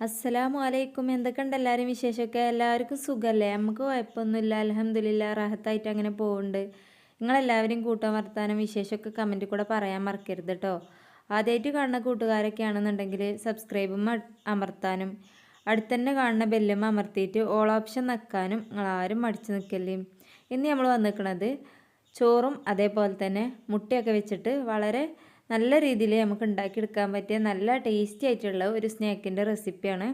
അസ്സലാമു അലൈക്കും എന്തൊക്കെയുണ്ട് എല്ലാവരും വിശേഷമൊക്കെ? എല്ലാവർക്കും സുഖമല്ലേ? നമുക്ക് കുഴപ്പമൊന്നുമില്ല. അലഹമ്മദില്ല റാഹത്തായിട്ട് അങ്ങനെ പോകുന്നുണ്ട് നിങ്ങളെല്ലാവരും കൂട്ടാൻ വർത്താനം വിശേഷമൊക്കെ കമന്റിൽ കൂടെ പറയാൻ മറക്കരുത് കേട്ടോ. ആദ്യമായിട്ട് കാണുന്ന കൂട്ടുകാരൊക്കെ ആണെന്നുണ്ടെങ്കിൽ സബ്സ്ക്രൈബും അമർത്താനും അടുത്തന്നെ കാണുന്ന ബെല്ലും അമർത്തിയിട്ട് ഓൾ ഓപ്ഷൻ നിൽക്കാനും നിങ്ങളാരും മടിച്ച് നിൽക്കല്ലേ. ഇന്ന് നമ്മൾ വന്നിരിക്കുന്നത് ചോറും അതേപോലെ തന്നെ മുട്ടയൊക്കെ വെച്ചിട്ട് വളരെ നല്ല രീതിയിൽ നമുക്ക് ഉണ്ടാക്കിയെടുക്കാൻ പറ്റിയ നല്ല ടേസ്റ്റി ആയിട്ടുള്ള ഒരു സ്നാക്കിന്റെ റെസിപ്പിയാണ്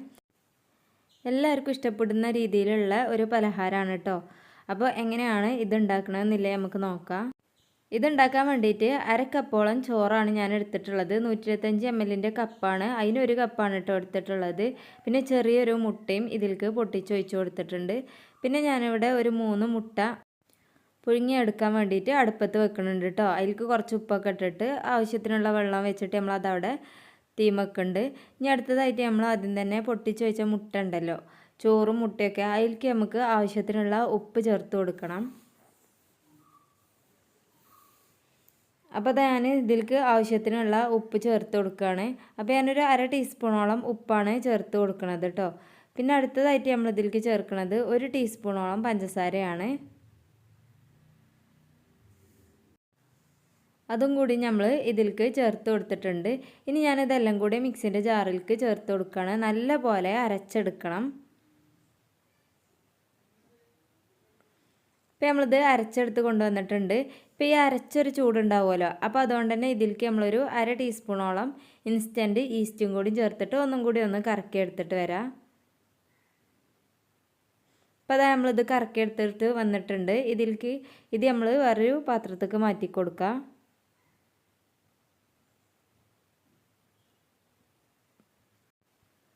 എല്ലാവർക്കും ഇഷ്ടപ്പെടുന്ന രീതിയിലുള്ള ഒരു പലഹാരമാണ് കേട്ടോ അപ്പോൾ എങ്ങനെയാണ് ഇത് ഉണ്ടാക്കണമെന്നില്ലേ നമുക്ക് നോക്കാം. ഇതുണ്ടാക്കാൻ വേണ്ടിയിട്ട് അര ചോറാണ് ഞാൻ എടുത്തിട്ടുള്ളത്. നൂറ്റി ഇരുപത്തഞ്ച് എം എല്ലിന്റെ കപ്പാണ് അതിനൊരു കപ്പാണ് കേട്ടോ എടുത്തിട്ടുള്ളത്. പിന്നെ ചെറിയൊരു മുട്ടയും ഇതിലേക്ക് പൊട്ടിച്ച് ഒഴിച്ച് കൊടുത്തിട്ടുണ്ട്. പിന്നെ ഞാനിവിടെ ഒരു മൂന്ന് മുട്ട പുഴുങ്ങിയെടുക്കാൻ വേണ്ടിയിട്ട് അടുപ്പത്ത് വെക്കുന്നുണ്ട് കേട്ടോ അതിലേക്ക് കുറച്ച് ഉപ്പൊക്കെ ഇട്ടിട്ട് ആവശ്യത്തിനുള്ള വെള്ളം വെച്ചിട്ട് നമ്മൾ അതവിടെ തീ വെക്കുന്നുണ്ട് ഇനി അടുത്തതായിട്ട് നമ്മൾ ആദ്യം തന്നെ പൊട്ടിച്ച് വെച്ച മുട്ട ഉണ്ടല്ലോ ചോറും മുട്ടയൊക്കെ അതിലേക്ക് നമുക്ക് ആവശ്യത്തിനുള്ള ഉപ്പ് ചേർത്ത് കൊടുക്കണം. അപ്പോൾ ഞാൻ ഇതിലേക്ക് ആവശ്യത്തിനുള്ള ഉപ്പ് ചേർത്ത് കൊടുക്കുകയാണ്. അപ്പോൾ ഞാനൊരു അര ടീസ്പൂണോളം ഉപ്പാണ് ചേർത്ത് കൊടുക്കുന്നത് കേട്ടോ പിന്നെ അടുത്തതായിട്ട് നമ്മൾ ഇതിലേക്ക് ചേർക്കുന്നത് ഒരു ടീസ്പൂണോളം പഞ്ചസാരയാണ്. അതും കൂടി നമ്മൾ ഇതിലേക്ക് ചേർത്ത് കൊടുത്തിട്ടുണ്ട്. ഇനി ഞാനിതെല്ലാം കൂടി മിക്സിന്റെ ജാറിലേക്ക് ചേർത്ത് കൊടുക്കുകയാണ് നല്ല പോലെ അരച്ചെടുക്കണം. ഇപ്പം നമ്മളിത് അരച്ചെടുത്ത് കൊണ്ടുവന്നിട്ടുണ്ട്. ഇപ്പം ഈ അരച്ചൊരു ചൂടുണ്ടാവുമല്ലോ. അപ്പോൾ അതുകൊണ്ട് തന്നെ ഇതിലേക്ക് നമ്മളൊരു അര ടീസ്പൂണോളം ഇൻസ്റ്റന്റ് ഈസ്റ്റും കൂടി ചേർത്തിട്ട് ഒന്നും കൂടി ഒന്ന് കറക്കി എടുത്തിട്ട് വരാം. അപ്പോൾ അതാ നമ്മളിത് കറക്കി എടുത്തിട്ട് വന്നിട്ടുണ്ട്. ഇതിലേക്ക് ഇത് നമ്മൾ വേറൊരു പാത്രത്തേക്ക് മാറ്റി കൊടുക്കുക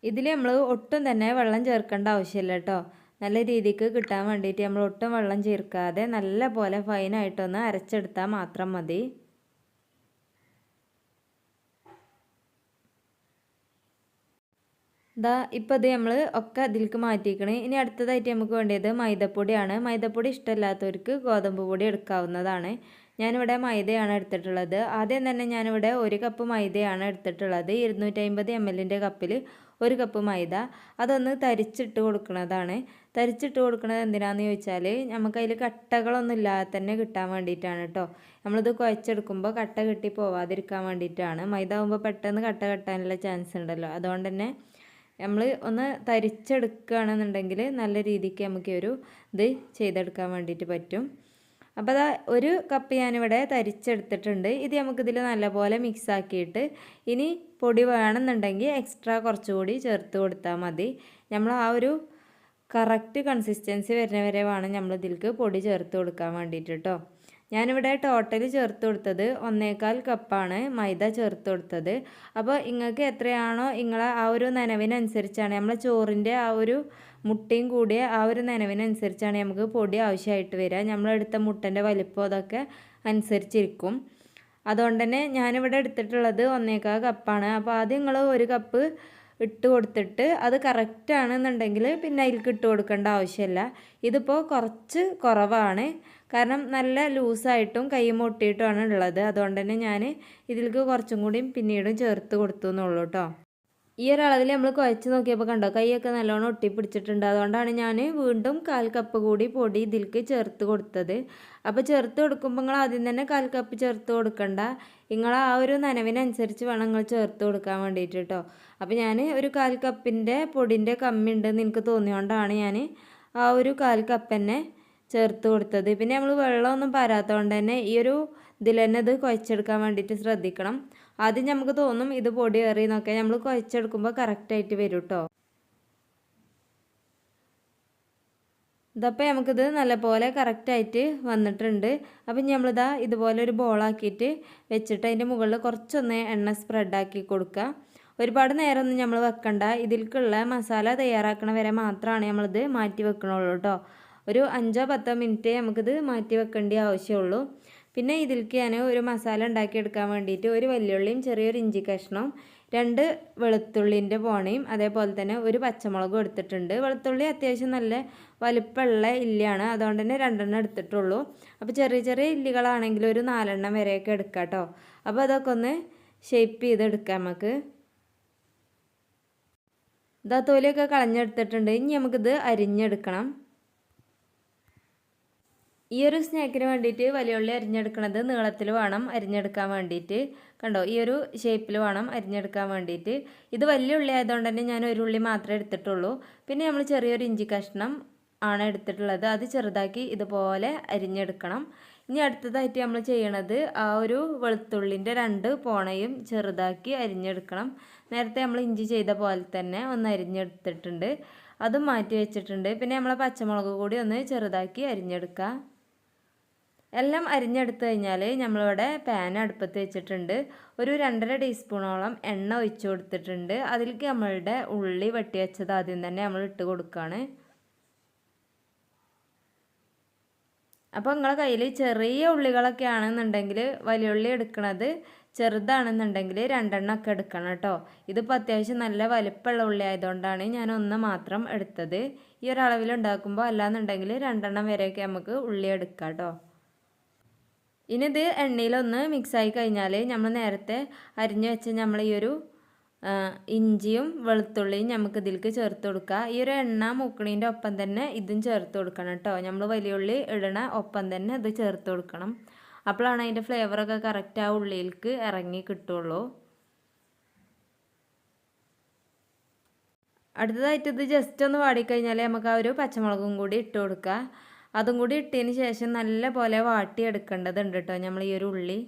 ഇതിൽ നമ്മൾ ഒട്ടും തന്നെ വെള്ളം ചേർക്കേണ്ട ആവശ്യമില്ല കേട്ടോ. നല്ല രീതിക്ക് കിട്ടാൻ വേണ്ടിയിട്ട് നമ്മൾ ഒട്ടും വെള്ളം ചേർക്കാതെ നല്ല പോലെ ഫൈനായിട്ടൊന്ന് അരച്ചെടുത്താൽ മാത്രം മതി. ഇതാ ഇപ്പോൾ ഇത് നമ്മൾ ഒക്കെ അതിലേക്ക് മാറ്റിക്കണേ. ഇനി അടുത്തതായിട്ട് നമുക്ക് വേണ്ടിയത് മൈദപ്പൊടിയാണ്. മൈദപ്പൊടി ഇഷ്ടമില്ലാത്തവർക്ക് ഗോതമ്പ് പൊടി എടുക്കാവുന്നതാണ്. ഞാനിവിടെ മൈദയാണ് എടുത്തിട്ടുള്ളത്. ആദ്യം തന്നെ ഞാനിവിടെ ഒരു കപ്പ് മൈദയാണ് എടുത്തിട്ടുള്ളത്. ഇരുന്നൂറ്റി അമ്പത് എം എല്ലിന്റെ കപ്പിൽ ഒരു കപ്പ് മൈദ അതൊന്ന് തരിച്ചിട്ട് കൊടുക്കുന്നതാണ്. തരിച്ചിട്ട് കൊടുക്കുന്നത് എന്തിനാന്ന് ചോദിച്ചാൽ നമുക്ക് അതിൽ കട്ടകളൊന്നും ഇല്ലാതെ തന്നെ കിട്ടാൻ വേണ്ടിയിട്ടാണ് കേട്ടോ നമ്മളിത് കുഴച്ചെടുക്കുമ്പോൾ കട്ട കിട്ടി പോവാതിരിക്കാൻ വേണ്ടിയിട്ടാണ്. മൈദ ആകുമ്പോൾ പെട്ടെന്ന് കട്ട കെട്ടാനുള്ള ചാൻസ് ഉണ്ടല്ലോ. അതുകൊണ്ട് തന്നെ നമ്മൾ ഒന്ന് തരിച്ചെടുക്കുകയാണെന്നുണ്ടെങ്കിൽ നല്ല രീതിക്ക് നമുക്ക് ഒരു ഇത് ചെയ്തെടുക്കാൻ വേണ്ടിയിട്ട് പറ്റും. അപ്പോൾ അതാ ഒരു കപ്പ് ഞാനിവിടെ തരിച്ചെടുത്തിട്ടുണ്ട്. ഇത് നമുക്കിതിൽ നല്ലപോലെ മിക്സ് ആക്കിയിട്ട് ഇനി പൊടി വേണമെന്നുണ്ടെങ്കിൽ എക്സ്ട്രാ കുറച്ചുകൂടി ചേർത്ത് കൊടുത്താൽ മതി. നമ്മൾ ആ ഒരു കറക്റ്റ് കൺസിസ്റ്റൻസി വരുന്ന വരെ വേണം നമ്മൾ ഇതിലേക്ക് പൊടി ചേർത്ത് കൊടുക്കാൻ വേണ്ടിയിട്ട് കേട്ടോ ഞാനിവിടെ ടോട്ടൽ ചേർത്ത് കൊടുത്തത് ഒന്നേകാൽ കപ്പാണ് മൈദ ചേർത്ത് കൊടുത്തത്. അപ്പോൾ നിങ്ങൾക്ക് എത്രയാണോ നിങ്ങളെ ആ ഒരു നനവിനനുസരിച്ചാണ് നമ്മളെ ചോറിന്റെ ആ ഒരു മുട്ടയും കൂടിയ ആ ഒരു നനവിനനുസരിച്ചാണ് നമുക്ക് പൊടി ആവശ്യമായിട്ട് വരിക. നമ്മളെടുത്ത മുട്ടന്റെ വലിപ്പം അതൊക്കെ അനുസരിച്ചിരിക്കും. അതുകൊണ്ട് തന്നെ ഞാനിവിടെ എടുത്തിട്ടുള്ളത് ഒന്നേക്കാൽ കപ്പാണ്. അപ്പോൾ ആദ്യം നിങ്ങൾ ഒരു കപ്പ് ഇട്ട് കൊടുത്തിട്ട് അത് കറക്റ്റാണെന്നുണ്ടെങ്കിൽ പിന്നെ അതിലേക്ക് ഇട്ട് കൊടുക്കേണ്ട ആവശ്യമില്ല. ഇതിപ്പോൾ കുറച്ച് കുറവാണ്. കാരണം നല്ല ലൂസായിട്ടും കൈ മുട്ടിയിട്ടുമാണ് ഉള്ളത്. അതുകൊണ്ട് തന്നെ ഞാൻ ഇതിലേക്ക് കുറച്ചും കൂടിയും പിന്നീടും ചേർത്ത് കൊടുത്തു എന്നുള്ളൂ കേട്ടോ. ഈ ഒരളവിൽ നമ്മൾ കുഴച്ച് നോക്കിയപ്പോൾ കണ്ടോ കൈയൊക്കെ നല്ലോണം ഒട്ടിപ്പിടിച്ചിട്ടുണ്ട്. അതുകൊണ്ടാണ് ഞാൻ വീണ്ടും കാൽ കപ്പ് കൂടി പൊടി ഇതിലേക്ക് ചേർത്ത് കൊടുത്തത്. അപ്പോൾ ചേർത്ത് കൊടുക്കുമ്പോൾ നിങ്ങൾ ആദ്യം തന്നെ കാൽ കപ്പ് ചേർത്ത് കൊടുക്കണ്ട. നിങ്ങൾ ആ ഒരു നനവിനനുസരിച്ച് വേണം നിങ്ങൾ ചേർത്ത് കൊടുക്കാൻ വേണ്ടിയിട്ട് കേട്ടോ അപ്പോൾ ഞാൻ ഒരു കാൽ കപ്പിന്റെ പൊടിന്റെ കമ്മി ഉണ്ടെന്ന് എനിക്ക് തോന്നിയോണ്ടാണ് ഞാൻ ആ ഒരു കാൽ കപ്പ് തന്നെ ചേർത്ത് കൊടുത്തത്. പിന്നെ നമ്മൾ വെള്ളമൊന്നും പാരാത്തതുകൊണ്ട് തന്നെ ഈ ഒരു ഇതിൽ തന്നെ ഇത് കുഴച്ചെടുക്കാൻ വേണ്ടിയിട്ട് ശ്രദ്ധിക്കണം. ആദ്യം നമുക്ക് തോന്നും ഇത് പൊടി ഏറി എന്നൊക്കെ നമ്മൾ കുഴച്ചെടുക്കുമ്പോൾ കറക്റ്റായിട്ട് വരും കേട്ടോ ഇതപ്പോൾ നമുക്കിത് നല്ലപോലെ കറക്റ്റായിട്ട് വന്നിട്ടുണ്ട്. അപ്പം നമ്മളിതാ ഇതുപോലെ ഒരു ബോളാക്കിയിട്ട് വെച്ചിട്ട് അതിന്റെ മുകളിൽ കുറച്ചൊന്ന് എണ്ണ സ്പ്രെഡാക്കി കൊടുക്കുക ഒരുപാട് നേരമൊന്നും നമ്മൾ വെക്കണ്ട. ഇതിൽക്കുള്ള മസാല തയ്യാറാക്കണ വരെ മാത്രമാണ് നമ്മളിത് മാറ്റി വെക്കണുള്ളൂ കേട്ടോ ഒരു അഞ്ചോ പത്തോ മിനിറ്റ് നമുക്കിത് മാറ്റി വെക്കേണ്ട ആവശ്യമുള്ളൂ പിന്നെ ഇതിലേക്ക് ഞാൻ ഒരു മസാല ഉണ്ടാക്കിയെടുക്കാൻ വേണ്ടിയിട്ട് ഒരു വലിയുള്ളിയും ചെറിയൊരു ഇഞ്ചി കഷ്ണവും രണ്ട് വെളുത്തുള്ളിന്റെ പോണയും അതേപോലെ തന്നെ ഒരു പച്ചമുളകും എടുത്തിട്ടുണ്ട്. വെളുത്തുള്ളി അത്യാവശ്യം നല്ല വലുപ്പമുള്ള ഇല്ലിയാണ്. അതുകൊണ്ട് തന്നെ രണ്ടെണ്ണം എടുത്തിട്ടുള്ളൂ. അപ്പോൾ ചെറിയ ചെറിയ ഇല്ലികളാണെങ്കിൽ ഒരു നാലെണ്ണം വരെയൊക്കെ എടുക്കാം കേട്ടോ അപ്പോൾ അതൊക്കെ ഒന്ന് ഷേപ്പ് ചെയ്തെടുക്കാം നമുക്ക് ഇതാ തൊലിയൊക്കെ കളഞ്ഞെടുത്തിട്ടുണ്ട്. ഇനി നമുക്കിത് അരിഞ്ഞെടുക്കണം. ഈ ഒരു സ്നാക്കിന് വേണ്ടിയിട്ട് വലിയ ഉള്ളി അരിഞ്ഞെടുക്കണത് നീളത്തിൽ വേണം അരിഞ്ഞെടുക്കാൻ വേണ്ടിയിട്ട്. കണ്ടോ? ഈ ഒരു ഷേപ്പിൽ വേണം അരിഞ്ഞെടുക്കാൻ വേണ്ടിയിട്ട്. ഇത് വലിയ ഉള്ളി ആയതുകൊണ്ട് തന്നെ ഞാൻ ഒരു ഉള്ളി മാത്രമേ എടുത്തിട്ടുള്ളൂ. പിന്നെ നമ്മൾ ചെറിയൊരു ഇഞ്ചി കഷ്ണം ആണ് എടുത്തിട്ടുള്ളത്. അത് ചെറുതാക്കി ഇതുപോലെ അരിഞ്ഞെടുക്കണം. ഇനി അടുത്തതായിട്ട് നമ്മൾ ചെയ്യണത് ആ ഒരു വെളുത്തുള്ളിന്റെ രണ്ട് പോണയും ചെറുതാക്കി അരിഞ്ഞെടുക്കണം. നേരത്തെ നമ്മൾ ഇഞ്ചി ചെയ്ത പോലെ തന്നെ ഒന്ന് അരിഞ്ഞെടുത്തിട്ടുണ്ട്. അതും മാറ്റി വെച്ചിട്ടുണ്ട്. പിന്നെ നമ്മളെ പച്ചമുളക് കൂടി ഒന്ന് ചെറുതാക്കി അരിഞ്ഞെടുക്കുക എല്ലാം അരിഞ്ഞെടുത്ത് കഴിഞ്ഞാൽ നമ്മളിവിടെ പാൻ അടുപ്പത്ത് വെച്ചിട്ടുണ്ട്. ഒരു രണ്ടര ടീസ്പൂണോളം എണ്ണ ഒഴിച്ചു കൊടുത്തിട്ടുണ്ട്. അതിലേക്ക് നമ്മളുടെ ഉള്ളി വെട്ടി വെച്ചത് ആദ്യം തന്നെ നമ്മൾ ഇട്ട് കൊടുക്കുകയാണ് അപ്പോൾ നിങ്ങളെ കയ്യിൽ ചെറിയ ഉള്ളികളൊക്കെ ആണെന്നുണ്ടെങ്കിൽ വലിയ ഉള്ളി എടുക്കണത് ചെറുതാണെന്നുണ്ടെങ്കിൽ രണ്ടെണ്ണം ഒക്കെ എടുക്കണം കേട്ടോ. ഇതിപ്പോൾ അത്യാവശ്യം നല്ല വലിപ്പമുള്ള ഉള്ളി ആയതുകൊണ്ടാണ് ഞാൻ ഒന്ന് മാത്രം എടുത്തത്. ഈ ഒരളവിൽ ഉണ്ടാക്കുമ്പോൾ അല്ലാന്നുണ്ടെങ്കിൽ രണ്ടെണ്ണം വരെയൊക്കെ നമുക്ക് ഉള്ളി എടുക്കാം കേട്ടോ. ഇനി ഇത് എണ്ണയിലൊന്ന് മിക്സായി കഴിഞ്ഞാൽ നമ്മൾ നേരത്തെ അരിഞ്ഞു വെച്ച നമ്മൾ ഈ ഒരു ഇഞ്ചിയും വെളുത്തുള്ളിയും നമുക്ക് ഇതിലേക്ക് ചേർത്ത് കൊടുക്കുക ഈ ഒരു എണ്ണ മുക്കണീന്റെ ഒപ്പം തന്നെ ഇതും ചേർത്ത് കൊടുക്കണം കേട്ടോ നമ്മൾ വലിയ ഉള്ളി ഇടണ ഒപ്പം തന്നെ ഇത് ചേർത്ത് കൊടുക്കണം. അപ്പോഴാണ് അതിന്റെ ഫ്ലേവറൊക്കെ കറക്റ്റ് ആ ഉള്ളിയിലേക്ക് ഇറങ്ങി കിട്ടുള്ളൂ. അടുത്തതായിട്ട് ഇത് ജസ്റ്റ് ഒന്ന് വാടിക്കഴിഞ്ഞാൽ നമുക്ക് ആ ഒരു പച്ചമുളകും കൂടി ഇട്ട് കൊടുക്കുക അതും കൂടി ഇട്ടതിന് ശേഷം നല്ല പോലെ വാട്ടിയെടുക്കേണ്ടതുണ്ട് കേട്ടോ നമ്മൾ ഈ ഒരു ഉള്ളി.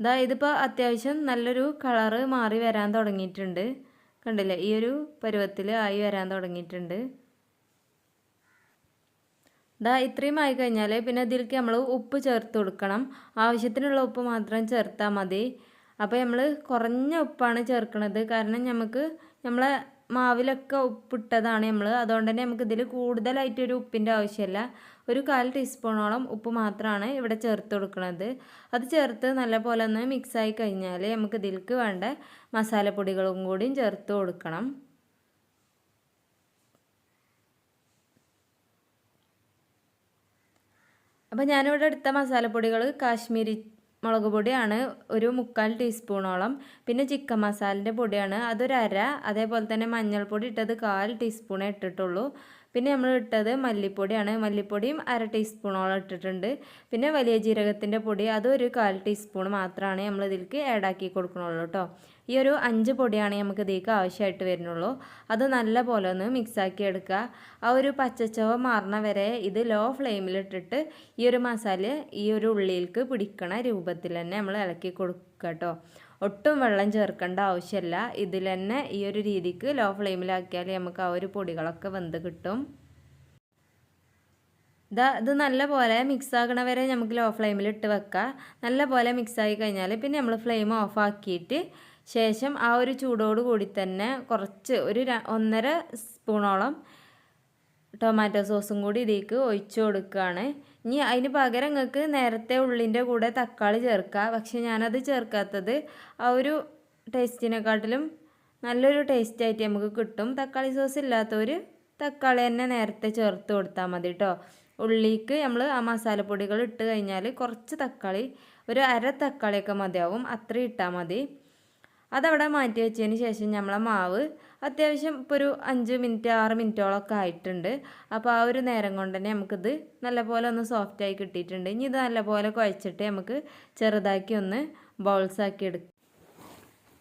ഇതാ ഇതിപ്പോൾ അത്യാവശ്യം നല്ലൊരു കളറ് മാറി വരാൻ തുടങ്ങിയിട്ടുണ്ട്. കണ്ടില്ലേ? ഈ ഒരു പരുവത്തിൽ ആയി വരാൻ തുടങ്ങിയിട്ടുണ്ട്. ഇതാ ഇത്രയും ആയി കഴിഞ്ഞാൽ പിന്നെ ഇതിലേക്ക് നമ്മൾ ഉപ്പ് ചേർത്ത് കൊടുക്കണം. ആവശ്യത്തിനുള്ള ഉപ്പ് മാത്രം ചേർത്താൽ മതി. അപ്പോൾ നമ്മൾ കുറഞ്ഞ ഉപ്പാണ് ചേർക്കുന്നത് കാരണം നമുക്ക് നമ്മളെ മാവിലൊക്കെ ഉപ്പിട്ടതാണ് നമ്മൾ അതുകൊണ്ട് തന്നെ നമുക്ക് ഇതിൽ കൂടുതലായിട്ടൊരു ഉപ്പിന്റെ ആവശ്യമില്ല ഒരു കാൽ ടീസ്പൂണോളം ഉപ്പ് മാത്രമാണ് ഇവിടെ ചേർത്ത് കൊടുക്കുന്നത് അത് ചേർത്ത് നല്ലപോലെ ഒന്ന് മിക്സായി കഴിഞ്ഞാൽ നമുക്ക് ഇതിലേക്ക് വേണ്ട മസാലപ്പൊടികളും കൂടിയും ചേർത്ത് കൊടുക്കണം. അപ്പോൾ ഞാനിവിടെ എടുത്ത മസാലപ്പൊടികൾ കാശ്മീരി മുളക് പൊടിയാണ് ഒരു മുക്കാൽ ടീസ്പൂണോളം. പിന്നെ ചിക്കൻ മസാലിന്റെ പൊടിയാണ്. അതൊരര അതേപോലെ തന്നെ മഞ്ഞൾപ്പൊടി ഇട്ടത് കാൽ ടീസ്പൂണേ ഇട്ടിട്ടുള്ളൂ. പിന്നെ നമ്മൾ ഇട്ടത് മല്ലിപ്പൊടിയാണ്. മല്ലിപ്പൊടിയും അര ടീസ്പൂണോളം ഇട്ടിട്ടുണ്ട്. പിന്നെ വലിയ ജീരകത്തിന്റെ പൊടി അതൊരു കാൽ ടീസ്പൂൺ മാത്രമാണ് നമ്മൾ ആഡാക്കി കൊടുക്കണുള്ളൂ കേട്ടോ ഈ ഒരു അഞ്ച് പൊടിയാണ് നമുക്ക് ഇതിലേക്ക് ആവശ്യമായിട്ട് വരുന്നുള്ളൂ. അത് നല്ല പോലെ ഒന്ന് മിക്സാക്കി എടുക്കുക. ആ ഒരു പച്ചച്ചവ മാറണ വരെ ഇത് ലോ ഫ്ലെയിമിലിട്ടിട്ട് ഈ ഒരു മസാല ഈ ഒരു ഉള്ളിയിലേക്ക് പിടിക്കണ രൂപത്തിൽ തന്നെ നമ്മൾ ഇളക്കി കൊടുക്കുക കേട്ടോ. ഒട്ടും വെള്ളം ചേർക്കേണ്ട ആവശ്യമില്ല. ഇതിൽ തന്നെ ഈ ഒരു രീതിക്ക് ലോ ഫ്ലെയിമിലാക്കിയാൽ നമുക്ക് ആ ഒരു പൊടികളൊക്കെ വെന്ത് കിട്ടും. ഇതാ ഇത് നല്ല പോലെ മിക്സ് ആകണ വരെ നമുക്ക് ലോ ഫ്ലെയിമിൽ ഇട്ട് വെക്കാം. നല്ല പോലെ മിക്സ് ആയി കഴിഞ്ഞാൽ പിന്നെ നമ്മൾ ഫ്ലെയിം ഓഫ് ആക്കിയിട്ട് ശേഷം ആ ഒരു ചൂടോട് കൂടി തന്നെ കുറച്ച് ഒരു ഒന്നര സ്പൂണോളം ടൊമാറ്റോ സോസും കൂടി ഇതിലേക്ക് ഒഴിച്ചു കൊടുക്കുകയാണ്. ഇനി അതിന് പകരം നിങ്ങൾക്ക് നേരത്തെ ഉള്ളിന്റെ കൂടെ തക്കാളി ചേർക്കുക. പക്ഷെ ഞാനത് ചേർക്കാത്തത് ആ ഒരു ടേസ്റ്റിനെക്കാട്ടിലും നല്ലൊരു ടേസ്റ്റ് ആയിട്ട് നമുക്ക് കിട്ടും. തക്കാളി സോസ് ഇല്ലാത്തവർ തക്കാളി തന്നെ നേരത്തെ ചേർത്ത് കൊടുത്താൽ മതി കേട്ടോ ഉള്ളിക്ക് നമ്മൾ ആ മസാലപ്പൊടികൾ ഇട്ട് കഴിഞ്ഞാൽ കുറച്ച് തക്കാളി ഒരു അര തക്കാളിയൊക്കെ മതിയാവും. അത്രയും ഇട്ടാൽ മതി. അതവിടെ മാറ്റി വെച്ചതിന് ശേഷം നമ്മളെ മാവ് അത്യാവശ്യം ഇപ്പോൾ ഒരു അഞ്ച് മിനിറ്റ് ആറ് മിനിറ്റോളമൊക്കെ ആയിട്ടുണ്ട്. അപ്പോൾ ആ ഒരു നേരം കൊണ്ട് തന്നെ നമുക്കിത് നല്ലപോലെ ഒന്ന് സോഫ്റ്റായി കിട്ടിയിട്ടുണ്ട്. ഇനി ഇത് നല്ലപോലെ കുഴച്ചിട്ട് നമുക്ക് ചെറുതാക്കി ഒന്ന് ബൗൾസാക്കി എടുക്കാം.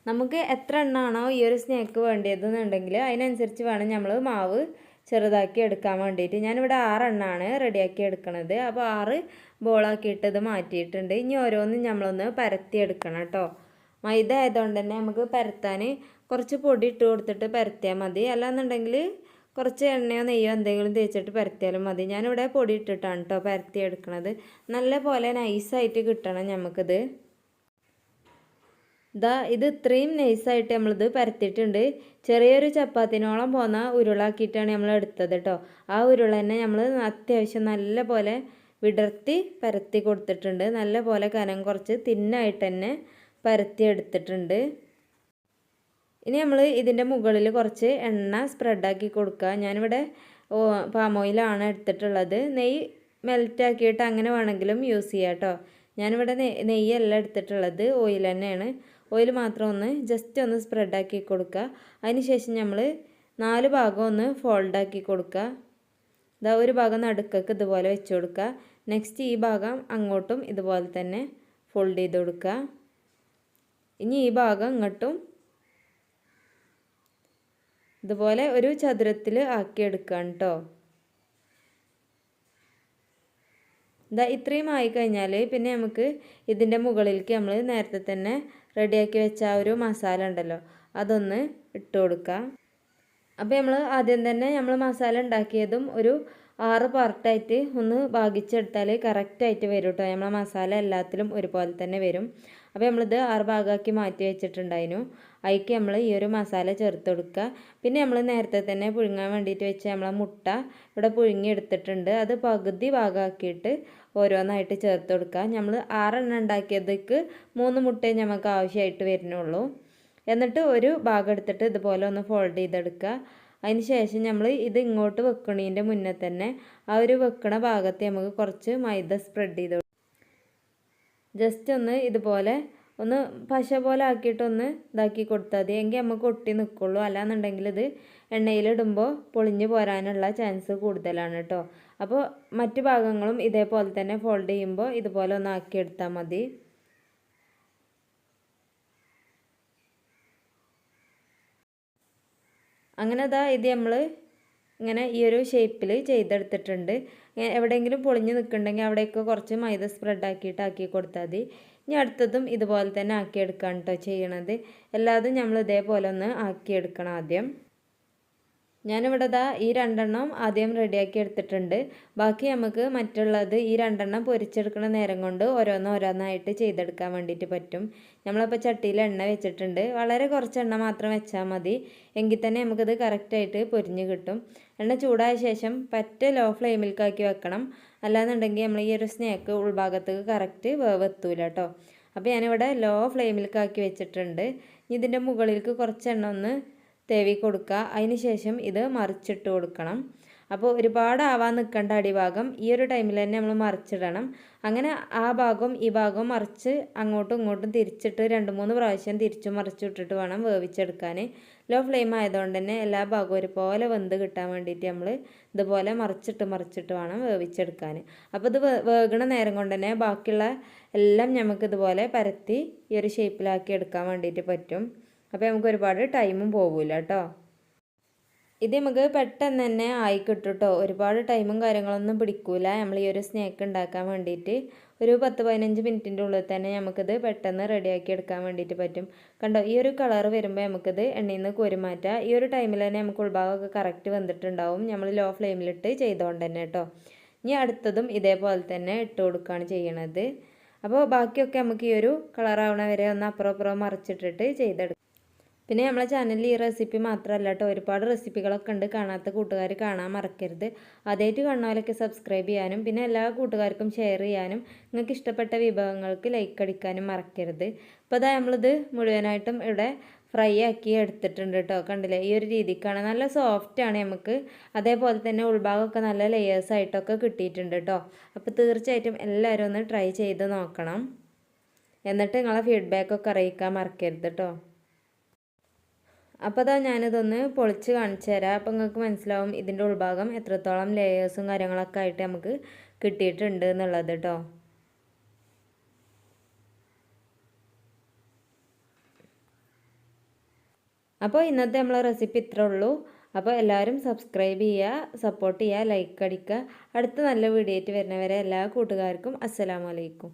നമുക്ക് എത്ര എണ്ണാണോ ഈ ഒരു സ്നേക്ക് വേണ്ടതെന്നുണ്ടെങ്കിൽ അതിനനുസരിച്ച് വേണം നമ്മൾ മാവ് ചെറുതാക്കി എടുക്കാൻ വേണ്ടിയിട്ട്. ഞാനിവിടെ ആറെണ്ണമാണ് റെഡിയാക്കി എടുക്കണത്. അപ്പോൾ ആറ് ബോളാക്കിയിട്ടത് മാറ്റിയിട്ടുണ്ട്. ഇനി ഓരോന്നും നമ്മളൊന്ന് പരത്തി എടുക്കണം കേട്ടോ. മൈദ ആയതുകൊണ്ട് തന്നെ നമുക്ക് പരത്താൻ കുറച്ച് പൊടി ഇട്ട് കൊടുത്തിട്ട് പരത്തിയാൽ മതി. അല്ലാന്നുണ്ടെങ്കിൽ കുറച്ച് എണ്ണയോ നെയ്യോ എന്തെങ്കിലും തേച്ചിട്ട് പരത്തിയാലും മതി. ഞാനിവിടെ പൊടി ഇട്ടിട്ടാണ് കേട്ടോ പരത്തി എടുക്കണത് നല്ല പോലെ നൈസായിട്ട് കിട്ടണം നമുക്കിത് ഇതാ ഇത് ഇത്രയും നൈസായിട്ട് നമ്മളിത് പരത്തിയിട്ടുണ്ട്. ചെറിയൊരു ചപ്പാത്തിനോളം പോന്ന ഉരുളാക്കിയിട്ടാണ് നമ്മൾ എടുത്തത് കേട്ടോ ആ ഉരുള തന്നെ നമ്മൾ അത്യാവശ്യം നല്ല പോലെ വിടർത്തി പരത്തി കൊടുത്തിട്ടുണ്ട്. നല്ല പോലെ കനം കുറച്ച് തിന്നായിട്ട് തന്നെ പരത്തി എടുത്തിട്ടുണ്ട് ഇനി നമ്മൾ ഇതിന്റെ മുകളിൽ കുറച്ച് എണ്ണ സ്പ്രെഡാക്കി കൊടുക്കുക. ഞാനിവിടെ പാം ഓയിലാണ് എടുത്തിട്ടുള്ളത്. നെയ്യ് മെൽറ്റാക്കിയിട്ട് അങ്ങനെ വേണമെങ്കിലും യൂസ് ചെയ്യാം കേട്ടോ. ഞാനിവിടെ നെയ്യല്ല എടുത്തിട്ടുള്ളത് ഓയിൽ തന്നെയാണ്. ഓയിൽ മാത്രം ഒന്ന് ജസ്റ്റ് ഒന്ന് സ്പ്രെഡാക്കി കൊടുക്കുക. അതിന് ശേഷം നമ്മൾ നാല് ഭാഗം ഒന്ന് ഫോൾഡാക്കി കൊടുക്കുക. ഇതാ ഒരു ഭാഗം നടുക്കക്ക് ഇതുപോലെ വെച്ച് കൊടുക്കുക. നെക്സ്റ്റ് ഈ ഭാഗം അങ്ങോട്ടും ഇതുപോലെ തന്നെ ഫോൾഡ് ചെയ്ത് കൊടുക്കുക. ഇനി ഈ ഭാഗം ഇങ്ങോട്ടും ഇതുപോലെ ഒരു ചതുരത്തിൽ ആക്കിയെടുക്കുകയാണ് കേട്ടോ ഇതാ ഇത്രയും ആയി കഴിഞ്ഞാൽ പിന്നെ നമുക്ക് ഇതിന്റെ മുകളിലേക്ക് നമ്മൾ നേരത്തെ തന്നെ റെഡിയാക്കി വെച്ച ആ ഒരു മസാല ഉണ്ടല്ലോ അതൊന്ന് ഇട്ട് കൊടുക്കാം. അപ്പോൾ നമ്മൾ ആദ്യം തന്നെ നമ്മൾ മസാല ഉണ്ടാക്കിയതും ഒരു ആറ് പാർട്ടായിട്ട് ഒന്ന് ഭാഗിച്ചെടുത്താൽ കറക്റ്റായിട്ട് വരും കേട്ടോ നമ്മളെ മസാല എല്ലാത്തിലും ഒരുപോലെ തന്നെ വരും. അപ്പോൾ നമ്മളിത് ആറ് ഭാഗമാക്കി മാറ്റി വെച്ചിട്ടുണ്ടായിരുന്നു. അതിക്ക് നമ്മൾ ഈ ഒരു മസാല ചേർത്ത് കൊടുക്കുക പിന്നെ നമ്മൾ നേരത്തെ തന്നെ പുഴുങ്ങാൻ വേണ്ടിയിട്ട് വെച്ച നമ്മളെ മുട്ട ഇവിടെ പുഴുങ്ങി എടുത്തിട്ടുണ്ട്. അത് പകുതി ഭാഗമാക്കിയിട്ട് ഓരോന്നായിട്ട് ചേർത്ത് കൊടുക്കുക നമ്മൾ ആറെണ്ണം ഉണ്ടാക്കിയതിക്ക് മൂന്ന് മുട്ടയെ നമുക്ക് ആവശ്യമായിട്ട് വരുന്നുള്ളൂ. എന്നിട്ട് ഒരു ഭാഗം എടുത്തിട്ട് ഇതുപോലെ ഒന്ന് ഫോൾഡ് ചെയ്തെടുക്കുക അതിന് ശേഷം നമ്മൾ ഇത് ഇങ്ങോട്ട് വെക്കണതിന്റെ മുന്നേ തന്നെ ആ ഒരു വെക്കണ ഭാഗത്ത് നമുക്ക് കുറച്ച് മൈദ സ്പ്രെഡ് ചെയ്ത് ജസ്റ്റ് ഒന്ന് ഇതുപോലെ ഒന്ന് പശ പോലെ ആക്കിയിട്ടൊന്ന് ഇതാക്കി കൊടുത്താൽ മതി. എങ്കിൽ നമുക്ക് ഒട്ടി നിൽക്കുള്ളൂ അല്ലാന്നുണ്ടെങ്കിൽ ഇത് എണ്ണയിലിടുമ്പോൾ പൊളിഞ്ഞു പോരാനുള്ള ചാൻസ് കൂടുതലാണ് കേട്ടോ അപ്പോൾ മറ്റു ഭാഗങ്ങളും ഇതേപോലെ തന്നെ ഫോൾഡ് ചെയ്യുമ്പോൾ ഇതുപോലെ ഒന്ന് ആക്കിയെടുത്താൽ മതി. അങ്ങനെ അതാ ഇത് നമ്മൾ ഇങ്ങനെ ഈ ഒരു ഷേപ്പിൽ ചെയ്തെടുത്തിട്ടുണ്ട്. എവിടെയെങ്കിലും പൊളിഞ്ഞ് നിൽക്കുന്നുണ്ടെങ്കിൽ അവിടെയൊക്കെ കുറച്ച് മൈദ സ്പ്രെഡ് ആക്കിയിട്ട് ആക്കി കൊടുത്താൽ മതി. ഇനി അടുത്തതും ഇതുപോലെ തന്നെ ആക്കിയെടുക്കുകയാണ് കേട്ടോ ചെയ്യണത്. എല്ലാതും നമ്മൾ ഇതേപോലെ ഒന്ന് ആക്കിയെടുക്കണം ആദ്യം. ഞാനിവിടെ ദാ ഈ രണ്ടെണ്ണം ആദ്യം റെഡിയാക്കി എടുത്തിട്ടുണ്ട്. ബാക്കി നമുക്ക് മറ്റുള്ളത് ഈ രണ്ടെണ്ണം പൊരിച്ചെടുക്കുന്ന നേരം കൊണ്ട് ഓരോന്ന് ഓരോന്നായിട്ട് ചെയ്തെടുക്കാൻ വേണ്ടിയിട്ട് പറ്റും. നമ്മളപ്പോൾ ചട്ടിയിൽ എണ്ണ വെച്ചിട്ടുണ്ട്. വളരെ കുറച്ച് എണ്ണ മാത്രം വെച്ചാൽ മതി. എങ്കിൽ തന്നെ നമുക്കിത് കറക്റ്റായിട്ട് പൊരിഞ്ഞ് കിട്ടും. എണ്ണ ചൂടായ ശേഷം പറ്റ ലോ ഫ്ലെയിമിലേക്കാക്കി വെക്കണം. അല്ലാന്നുണ്ടെങ്കിൽ നമ്മൾ ഈ ഒരു സ്നേക്ക് ഉൾഭാഗത്തേക്ക് കറക്റ്റ് വേവെത്തൂല കേട്ടോ അപ്പോൾ ഞാനിവിടെ ലോ ഫ്ലെയിമിലേക്കാക്കി വെച്ചിട്ടുണ്ട്. ഇനി ഇതിന്റെ മുകളിലേക്ക് കുറച്ച് എണ്ണ ഒന്ന് തേവി കൊടുക്കുക. അതിന് ശേഷം ഇത് മറിച്ചിട്ട് കൊടുക്കണം. അപ്പോൾ ഒരുപാട് ആവാൻ നിൽക്കേണ്ട അടിഭാഗം ഈ ഒരു ടൈമിൽ തന്നെ നമ്മൾ മറിച്ചിടണം. അങ്ങനെ ആ ഭാഗവും ഈ ഭാഗവും മറിച്ച് അങ്ങോട്ടും ഇങ്ങോട്ടും തിരിച്ചിട്ട് രണ്ട് മൂന്ന് പ്രാവശ്യം തിരിച്ചും മറിച്ചിട്ടിട്ട് വേണം വേവിച്ചെടുക്കാൻ ലോ ഫ്ലെയിം ആയതുകൊണ്ട് തന്നെ എല്ലാ ഭാഗവും ഒരുപോലെ വെന്ത് കിട്ടാൻ വേണ്ടിയിട്ട് നമ്മൾ ഇതുപോലെ മറിച്ചിട്ട് മറിച്ചിട്ട് വേണം വേവിച്ചെടുക്കാൻ അപ്പോൾ ഇത് വേകണ നേരം കൊണ്ട് തന്നെ ബാക്കിയുള്ള എല്ലാം നമുക്ക് പരത്തി ഈ ഒരു ഷേപ്പിലാക്കി എടുക്കാൻ വേണ്ടിയിട്ട് പറ്റും. അപ്പോൾ നമുക്ക് ഒരുപാട് ടൈമും പോകില്ല കേട്ടോ ഇത് നമുക്ക് പെട്ടെന്ന് തന്നെ ആയി കിട്ടും ഒരുപാട് ടൈമും കാര്യങ്ങളൊന്നും പിടിക്കൂല. നമ്മൾ ഈ ഒരു സ്നേക്ക് ഉണ്ടാക്കാൻ വേണ്ടിയിട്ട് ഒരു പത്ത് പതിനഞ്ച് മിനിറ്റിന്റെ ഉള്ളിൽ തന്നെ നമുക്കിത് പെട്ടെന്ന് റെഡിയാക്കി എടുക്കാൻ വേണ്ടിയിട്ട് പറ്റും. കണ്ടോ ഈ ഒരു കളർ വരുമ്പോൾ നമുക്കിത് എണ്ണയിൽ നിന്ന് കോരിമാറ്റാം ഈ ഒരു ടൈമിൽ തന്നെ നമുക്ക് ഉൾഭാഗമൊക്കെ കറക്റ്റ് വന്നിട്ടുണ്ടാവും. നമ്മൾ ലോ ഫ്ലെയിമിലിട്ട് ചെയ്തുകൊണ്ട് തന്നെ കേട്ടോ ഇനി അടുത്തതും ഇതേപോലെ തന്നെ ഇട്ട് കൊടുക്കുകയാണ് ചെയ്യണത്. അപ്പോൾ ബാക്കിയൊക്കെ നമുക്ക് ഈ ഒരു കളറാവണ വരെ ഒന്ന് അപ്പുറം അപ്പുറം മറിച്ചിട്ടിട്ട് ചെയ്തെടുക്കാം. പിന്നെ നമ്മളെ ചാനലിൽ ഈ റെസിപ്പി മാത്രമല്ല കേട്ടോ ഒരുപാട് റെസിപ്പികളൊക്കെ ഉണ്ട്. കാണാത്ത കൂട്ടുകാർ കാണാൻ മറക്കരുത്. അതായിട്ട് കാണുന്നവരൊക്കെ സബ്സ്ക്രൈബ് ചെയ്യാനും പിന്നെ എല്ലാ കൂട്ടുകാർക്കും ഷെയർ ചെയ്യാനും നിങ്ങൾക്ക് ഇഷ്ടപ്പെട്ട വിഭവങ്ങൾക്ക് ലൈക്ക് അടിക്കാനും മറക്കരുത്. അപ്പോൾ അതാ നമ്മളിത് മുഴുവനായിട്ടും ഇവിടെ ഫ്രൈ ആക്കി എടുത്തിട്ടുണ്ട് കേട്ടോ കണ്ടില്ലേ? ഈ ഒരു രീതിക്കാണ്. നല്ല സോഫ്റ്റാണ് നമുക്ക്. അതേപോലെ തന്നെ ഉൾഭാഗമൊക്കെ നല്ല ലെയേഴ്സ് ആയിട്ടൊക്കെ കിട്ടിയിട്ടുണ്ട് കേട്ടോ അപ്പോൾ തീർച്ചയായിട്ടും എല്ലാവരും ഒന്ന് ട്രൈ ചെയ്ത് നോക്കണം. എന്നിട്ട് നിങ്ങളെ ഫീഡ്ബാക്കൊക്കെ അറിയിക്കാൻ മറക്കരുത് കേട്ടോ അപ്പോൾ അതാ ഞാനിതൊന്ന് പൊളിച്ച് കാണിച്ചു തരാം അപ്പോൾ നിങ്ങൾക്ക് മനസ്സിലാവും ഇതിന്റെ ഉൾഭാഗം എത്രത്തോളം ലേയേഴ്സും കാര്യങ്ങളൊക്കെ ആയിട്ട് നമുക്ക് കിട്ടിയിട്ടുണ്ട് എന്നുള്ളത് കേട്ടോ അപ്പോൾ ഇന്നത്തെ നമ്മളെ റെസിപ്പി ഇത്രേ ഉള്ളൂ. അപ്പോൾ എല്ലാവരും സബ്സ്ക്രൈബ് ചെയ്യുക സപ്പോർട്ട് ചെയ്യുക ലൈക്ക് അടിക്കുക അടുത്ത നല്ല വീഡിയോ ആയിട്ട് വരുന്നവരെ എല്ലാ കൂട്ടുകാർക്കും അസ്സലാമലൈക്കും